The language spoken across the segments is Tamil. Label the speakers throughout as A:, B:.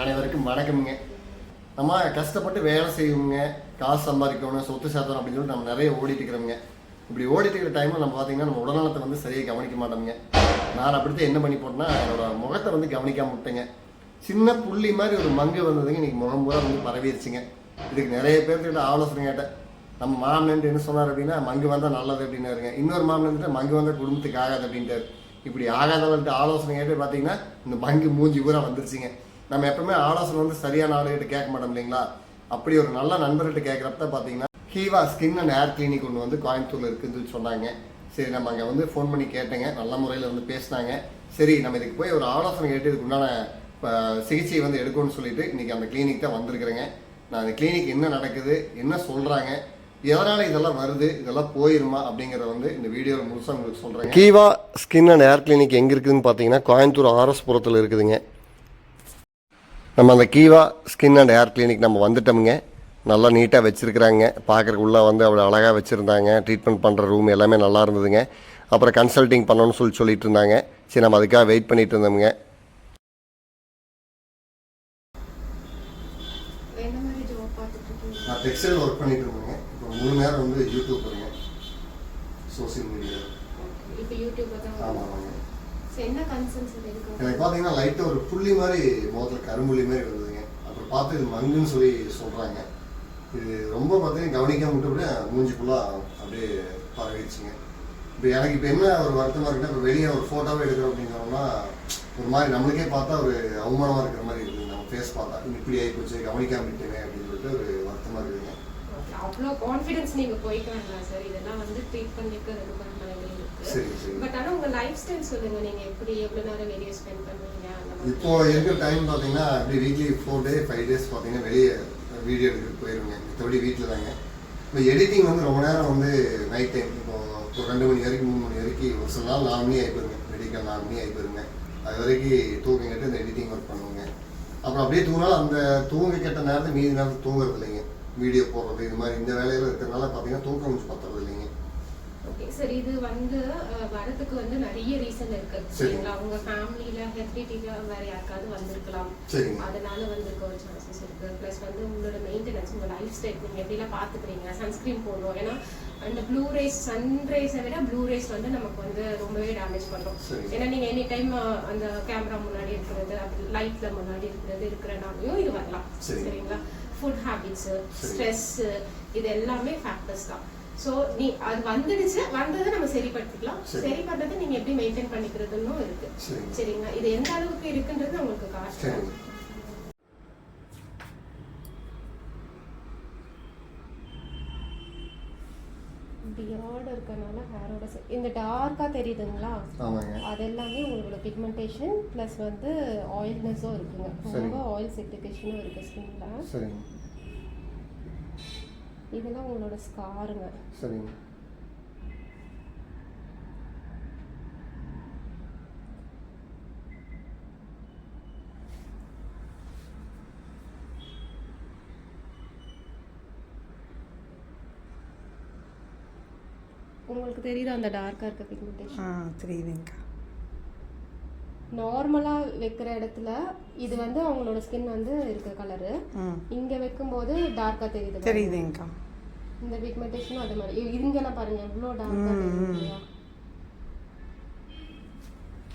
A: அனைவருக்கும் வணக்கம்ங்க. நம்ம கஷ்டப்பட்டு வேலை செய்வோங்க காசு சம்பாதிக்கணும் சொத்து சேர்த்தணும் அப்படின்னு சொல்லிட்டு நம்ம நிறைய ஓடிட்டு இருக்கிறோங்க இப்படி ஓடிட்டு இருக்கிற டைமில் நம்ம பார்த்தீங்கன்னா நம்ம உடல்நலத்தை வந்து சரியாக கவனிக்க மாட்டோம்ங்க. நான் அப்படித்தான் என்ன பண்ணி போட்டேன்னா என்னோட முகத்தை வந்து கவனிக்காம விட்டேங்க. சின்ன புள்ளி மாதிரி ஒரு மங்கு வந்ததுங்க. இன்னைக்கு முகம் பூரா வந்து பரவிடுச்சுங்க இதுக்கு நிறைய பேர்த்துக்கிட்ட ஆலோசனை கேட்டேன். நம்ம மாமன் என்ன சொன்னார் அப்படின்னா மங்கு வந்தால் நல்லது அப்படின்னாருங்க. இன்னொரு மாமன் மங்கு வந்தால் குடும்பத்துக்கு ஆகாது அப்படின்ட்டார். இப்படி ஆகாதவன்ட்டு ஆலோசனை கேட்டு பார்த்தீங்கன்னா இந்த மங்கு மூஞ்சி பூரா வந்துருச்சுங்க. நம்ம எப்பவுமே ஆலோசனை வந்து சரியான ஆளுகிட்ட கேட்க மாட்டோம் இல்லைங்களா? அப்படி ஒரு நல்ல நண்பர்கிட்ட கேட்குறப்ப பார்த்தீங்கன்னா ஹீவா ஸ்கின் அண்ட் ஹேர் கிளினிக் ஒன்று வந்து கோயம்புத்தூரில் இருக்குதுன்னு சொன்னாங்க. சரி நம்ம அங்கே வந்து ஃபோன் பண்ணி கேட்டேங்க. நல்ல முறையில் வந்து பேசினாங்க. சரி நம்ம இதுக்கு போய் ஒரு ஆலோசனை கேட்டு இதுக்கு உண்டான சிகிச்சை சிகிச்சையை வந்து எடுக்கணும்னு சொல்லிட்டு இன்றைக்கி அந்த கிளினிக் தான் வந்திருக்கிறேங்க. நான் அந்த கிளினிக் என்ன நடக்குது என்ன சொல்கிறாங்க எதனால் இதெல்லாம் வருது இதெல்லாம் போயிருமா அப்படிங்கிறத வந்து இந்த வீடியோவில் முழுசாக உங்களுக்கு சொல்கிறேன் Keeva skin and hair clinic எங்கே இருக்குதுன்னு பார்த்தீங்கன்னா கோயம்புத்தூர் ஆர்எஸ் புரத்தில் இருக்குதுங்க. நம்ம அந்த Keeva skin and hair clinic நம்ம வந்துட்டோமுங்க. நல்லா நீட்டாக வச்சுருக்குறாங்க. பார்க்குறக்கு உள்ளே வந்து அவ்வளோ அழகாக வச்சுருந்தாங்க. ட்ரீட்மெண்ட் பண்ணுற ரூம் எல்லாமே நல்லா இருந்ததுங்க. அப்புறம் கன்சல்டிங் பண்ணணும்னு சொல்லி சொல்லிட்டு இருந்தாங்க. சரி நம்ம அதுக்காக வெயிட் பண்ணிட்டு இருந்தோமுங்க.
B: என்ன மாதிரி ஜாப் பார்த்துட்டு இருக்கீங்க
A: நான் டெக்ஸ்டைல் ஒர்க் பண்ணிட்டு இருந்தேங்க. இப்போ மூணு நேரம் வந்து யூடியூப் பண்ணுங்க சோசியல் மீடியா ஆமாம் ஆமாங்க. எனக்கு பார்த்தீங்கன்னா லைட்டாக ஒரு புள்ளி மாதிரி முகத்தில் கரும்புள்ளி மாதிரி இருந்ததுங்க அப்புறம் பார்த்து இது மங்குன்னு சொல்லி சொல்கிறாங்க இது ரொம்ப பார்த்தீங்கன்னா கவனிக்காம விட்டு மூஞ்சி ஃபுல்லாக அப்படியே பரவிடுச்சுங்க. இப்போ எனக்கு இப்போ என்ன ஒரு வருத்தமாக இருக்குன்னா இப்போ வெளியே ஒரு ஃபோட்டோவே எடுக்கிறோம் அப்படிங்கிறோம்னா ஒரு மாதிரி நம்மளுக்கே பார்த்தா ஒரு அவமானமாக இருக்கிற மாதிரி இருக்குது. நம்ம ஃபேஸ் பார்த்தா இப்படி ஆகி போச்சு கவனிக்காம விட்டேனே அப்படின்னு சொல்லிட்டு ஒரு வருத்தமாக இருக்குதுங்க.
B: அவ்வளோ கான்ஃபிடன்ஸ் நீங்க போய்க்க வேண்டாம் சார் இதெல்லாம் வந்து ட்ரீட் பண்ணிக்க ரெண்டு இருக்கு
A: சரி சரி.
B: பட் ஆனா உங்க லைஃப் ஸ்டைல் சொல்லுங்க நீங்க எப்படி எவ்வளவு நேரம் வெளியே ஸ்பெண்ட் பண்ணுவீங்க அந்த மாதிரி.
A: இப்போ இருக்கிற டைம் பார்த்தீங்கன்னா அப்படி weekly four day five days பார்த்தீங்கன்னா வெளியே வீடியோ எடுக்க போயிருங்க மற்றபடி வீட்டில் தாங்க. இப்போ எடிட்டிங் வந்து ரொம்ப நேரம் வந்து நைட் டைம் இப்போ ஒரு ரெண்டு மணி வரைக்கும் மூணு மணி வரைக்கும் ஒரு சில நாள் நாலு மணி ஆகி போயிருங்க. மெடிக்கல் நாலு மணி ஆகி போயிருங்க. அது வரைக்கும் தூக்கம் கட்டு இந்த எடிட்டிங் ஒர்க் பண்ணுவோங்க. அப்புறம் அப்படியே தூங்கினாலும் அந்த தூங்க கெட்ட நேரத்தை மீதி நேரத்தில் தூங்குறது இல்லைங்க. வீடியோ போடுறது இது மாதிரி இந்த வேலையில் இருக்கிறதுனால பார்த்தீங்கன்னா தூக்கம் கொஞ்சம் பத்துறது இல்லைங்க.
B: ஓகே சார் இது வந்து வரதுக்கு வந்து நிறைய ரீசன் இருக்கு.
A: சரி.
B: சரிங்களா? உங்க ஃபேமிலியில ஹெரிடிட்டில வேற யாருக்காவது வந்திருக்கலாம். அதனால வந்திருக்க ஒரு சான்சஸ் இருக்கு. ப்ளஸ் வந்து உங்களோட மெயின்டெனன்ஸ் உங்க லைஃப் ஸ்டைல் நீங்க எப்படிலாம் பாத்துக்கிறீங்க சன்ஸ்கிரீன் போடணும். ஏன்னா அந்த ப்ளூ ரேஸ் சன் ரேஸை விட ப்ளூ ரேஸ் வந்து நமக்கு வந்து ரொம்பவே டேமேஜ் பண்ணும். ஏன்னா நீங்க எனி டைம் அந்த கேமரா முன்னாடி இருக்கிறது லைட்ல முன்னாடி இருக்கிறது இருக்கிறனாலையும் இது வரலாம்.
A: சரி.
B: சரிங்களா? Food habits. ஸ்ட்ரெஸ் இது எல்லாமே ஃபேக்டர்ஸ் தான். ஸோ நீ அது வந்துடுச்சு வந்ததை நம்ம சரிப்படுத்திக்கலாம்.
A: சரி.
B: பண்ணதை நீங்க எப்படி மெயின்டைன் பண்ணிக்கிறதுன்னு இருக்கு.
A: சரிங்க
B: சரிங்களா? இது எந்த அளவுக்கு இருக்குன்றது உங்களுக்கு
A: சரிங்க
B: பியார்டு இருக்கனால ஹேரோட இந்த டார்க்கா தெரியுதுங்களா? அது எல்லாமே உங்களோட பிக்மெண்டேஷன் ப்ளஸ் வந்து ஆயில்னஸும் இருக்குங்க. ரொம்ப ஆயில் செக்ரிகேஷனும் இருக்கு ஸ்கின்ல இதெல்லாம் உங்களோட ஸ்காருங்க
A: சரிங்க.
B: உங்களுக்கு தெரியுதா அந்த டார்க்கா இருக்க பிக்மெண்டேஷன்
C: ஆ தெரியுதுங்கக்கா.
B: நார்மலா வைக்கிற இடத்துல இது வந்து அவங்களோட ஸ்கின் வந்து இருக்க கலரு இங்க வைக்கும்போது டார்க்கா தெரியுது.
C: தெரியுதுங்கக்கா
B: இந்த பிக்மெண்டேஷனும் அது மாதிரி. இங்கெல்லாம் பாருங்க எவ்வளோ டார்க்கா
C: ம்,
B: தெரியுது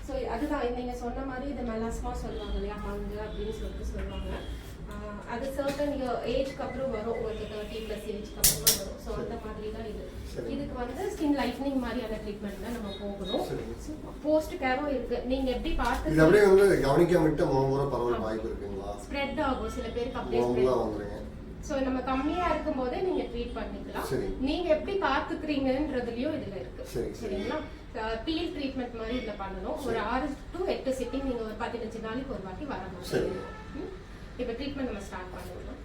B: ஸோ அதுதான் நீங்க சொன்ன மாதிரி இது மெலாஸ்மா சொல்லுவாங்க இல்லையா? மங்கு அப்படின்னு சொல்லிட்டு சொல்லுவாங்க. அது சர்டன் ஏஜ்க்கு அப்புறம் வரும். உங்களுக்கு தேர்ட்டி ப்ளஸ் ஏஜ்க்கு அப்புறமா வரும். ஸோ அந்த மாதிரி தான் இது. இதுக்கு வந்து ஸ்கின் லைட்னிங் மாதிரியான ட்ரீட்மெண்ட் தான் நம்ம போகணும். போஸ்ட் கேரும் இருக்கு. நீங்க எப்படி
A: இது
B: பார்த்து
A: அப்படியே வந்து கவனிக்காம விட்டு முகம் பரவல் வாய்ப்பு இருக்குங்களா?
B: ஸ்ப்ரெட் ஆகும். சில பேருக்கு அப்படியே
A: தான் வந்துருங்க.
B: ஸோ நம்ம கம்மியா இருக்கும் போதே நீங்க ட்ரீட் பண்ணிக்கலாம். நீங்க எப்படி பாத்துக்கிறீங்கன்றதுலயும் இதுல இருக்கு.
A: சரி, சரி.
B: சரிங்களா? பீல் ட்ரீட்மெண்ட் மாதிரி இதுல பண்ணணும். ஒரு ஆறு டு எட்டு சிட்டிங் நீங்க ஒரு பதினஞ்சு நாளைக்கு ஒரு வாட்டி வரணும்.
A: சரி.
B: இப்போ ட்ரீட்மெண்ட் நம்ம ஸ்டார்ட் பண்ணுவோம்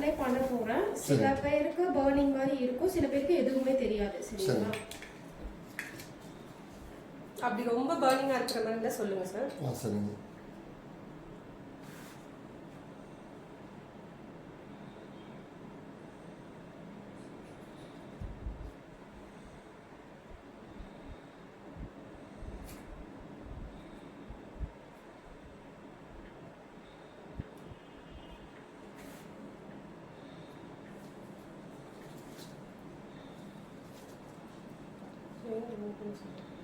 B: அப்ளை பண்ண போறேன். சில. பேருக்கு பர்னிங் மாதிரி இருக்கும். சில பேருக்கு எதுவுமே தெரியாது சரிங்களா? அப்படி ரொம்ப பர்னிங்கா இருக்கிற மாதிரி இருந்தா சொல்லுங்க சார்
A: ஆ சரிங்க. tener algún.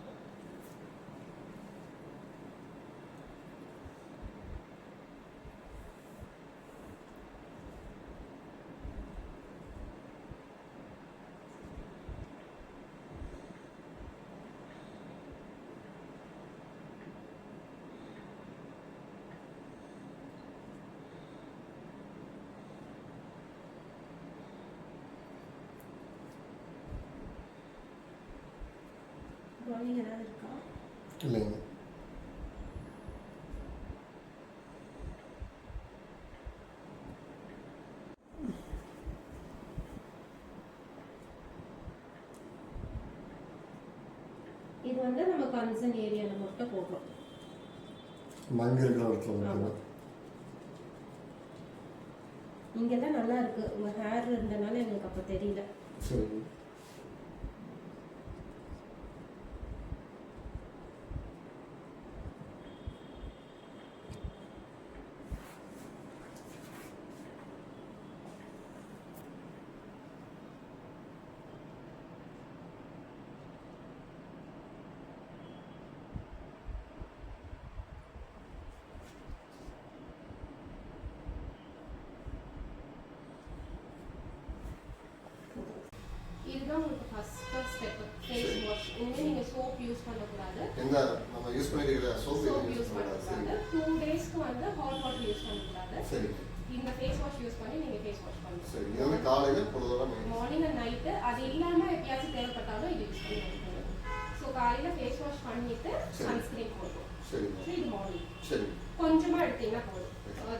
B: பர்னிங் ஏதாவது இருக்கா?
A: இல்லைங்க.
B: இது வந்து நம்ம கன்சர்ன் ஏரியால மட்டும் போடுறோம்
A: மங்க இருக்கிற இடத்துல. மட்டும்.
B: நல்லா இருக்கு. உங்க ஹேர் இருந்தனால எங்களுக்கு அப்ப தெரியல.
A: சரிங்க
B: இதுதான் உங்களுக்கு ஃபர்ஸ்ட் ஸ்டெப் ஃபேஸ் வாஷ் இனிமே நீங்க சோப் யூஸ் பண்ணக்கூடாது.
A: நம்ம யூஸ்
B: சோப்
A: யூஸ்
B: பண்ணக்கூடாது? டூ டேஸ்க்கு வந்து ஹாட் வாட்டர் யூஸ் பண்ணக்கூடாது.
A: சரி.
B: இந்த ஃபேஸ் வாஷ் யூஸ் பண்ணி நீங்க ஃபேஸ் வாஷ் பண்ணணும்
A: சரி. இது வந்து காலையில் பொழுதோட மெயின்
B: மார்னிங் அண்ட் நைட்டு அது இல்லாம எப்பயாச்சும் தேவைப்பட்டாலும் இது யூஸ் பண்ணி ஸோ காலையில ஃபேஸ் வாஷ் பண்ணிட்டு
A: சரி.
B: சன்ஸ்கிரீன் So, இது மார்னிங்
A: சரி.
B: கொஞ்சமா எடுத்தீங்கன்னா போதும்.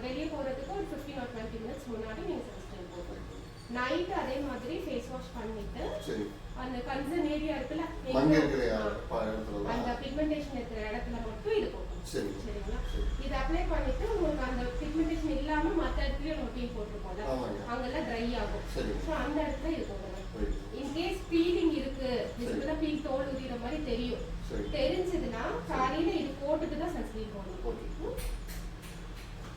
B: வெளியே போறதுக்கு ஒரு ஃபிஃப்டீன் ஆர் டுவெண்ட்டி மினிட்ஸ் முன்னாடி நீங்க சன்ஸ்கிரீன் போடணும் நைட் அதே மாதிரி ஃபேஸ் வாஷ் பண்ணிட்டு அந்த கன்சர்ன் ஏரியா இருக்குல்ல
A: மங்க இருக்கிற இடத்துல
B: அந்த பிக்மெண்டேஷன் இருக்கிற இடத்துல மட்டும் இது
A: சரி.
B: சரிங்களா?
A: சரி.
B: இது அப்ளை பண்ணிட்டு உங்களுக்கு அந்த பிக்மெண்டேஷன் இல்லாம மத்த இடத்துலயும் ரொட்டீன் போட்டிருக்கோம்ல
A: ஆமாங்க.
B: அங்கெல்லாம் ட்ரை ஆகும். ஸோ அந்த இடத்துல இது
A: ரைட்.
B: இன்கேஸ் பீலிங் இருக்கு இப்பதான் பீல் தோல் உதிர மாதிரி தெரியும். தெரிஞ்சதுன்னா காலையில இது போட்டுட்டு தான் சன்ஸ்கிரீன் போடணும்.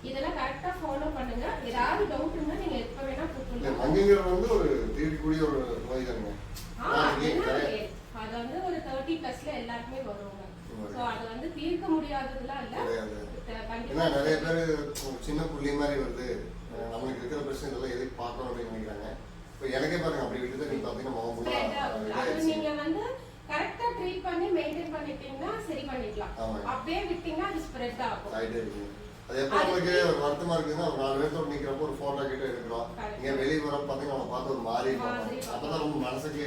B: இதெல்லாம் கரெக்டா ஃபாலோ பண்ணுங்க. ஏதாவது டவுட் இருந்தா நீங்க எப்ப வேணா
A: இல்ல
B: கூப்பிடலாம்
A: மங்கிங்கிறது வந்து ஒரு தீர்க்கக்கூடிய ஒரு நோய்
B: அது? வந்து ஒரு தேர்ட்டி பிளஸ்ல எல்லாருக்குமே வருவாங்க அது வந்து தீர்க்க முடியாததுலாம் இல்ல.
A: நிறைய பேர் சின்ன புள்ளி மாதிரி வருது. நம்மளுக்கு இருக்கிற பிரச்சனை இதெல்லாம் எதுக்கு பார்க்கணும் அப்படின்னு நினைக்கிறாங்க. இப்போ எனக்கே பாருங்க அப்படி விட்டு நீங்க பார்த்தீங்கன்னா முகம்
B: நீங்க வந்து கரெக்டா ட்ரீட் பண்ணி மெயின்டைன் பண்ணிட்டீங்கன்னா சரி பண்ணிக்கலாம். அப்படியே விட்டீங்கன்னா அது ஸ்ப்ரெட் ஆகும்.
A: அது எப்போ ஒரு வருத்தமா இருக்குதுன்னா ஒரு நாலு பேர்த்தோட நிக்கிறப்போ ஒரு போட்டோ கிட்ட எடுக்கிறோம். இங்க வெளியே வரப்ப பார்த்தீங்கன்னா நம்ம பார்த்து ஒரு மாதிரி பார்ப்போம். அப்பதான் நம்ம மனசுக்கு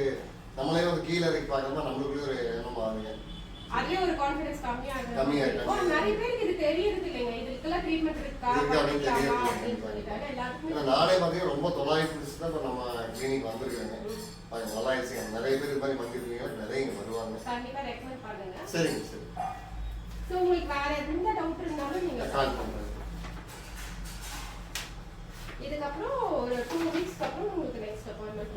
A: நம்மளே வந்து கீழே இறக்கி பார்க்கறப்ப நம்மளுக்குள்ளே ஒரு எண்ணம் ஆகுங்க
B: அதுலயே ஒரு கான்ஃபிடன்ஸ். ஓ, நிறைய பேருக்கு இது தெரியறது இல்லைங்க. இதுக்கெல்லாம் ட்ரீட்மெண்ட் இருக்கா?
A: இருக்கு அப்படின்னு
B: பண்ணிக்கலாமா?
A: தெரியாது.
B: அப்படின்னு சொல்லிட்டாங்க. எல்லாருக்குமே
A: ஏன்னா நானே பார்த்தீங்கன்னா ரொம்ப தொள்ளாயிரத்தி தான் இப்போ நம்ம கிளினிக் வந்திருக்காங்க அது நல்லா நிறைய பேர் இது மாதிரி பண்ணிருக்கீங்க நிறைய இங்கே வருவாங்க. சரிங்க சரி.
B: ஸோ உங்களுக்கு வேற எந்த டவுட் இருந்தாலும் நீங்க
A: கால் பண்ணுறேன்
B: இதுக்கப்புறம் ஒரு டூ வீக்ஸ்க்கு அப்புறம் உங்களுக்கு நெக்ஸ்ட் அப்பாயின்மெண்ட்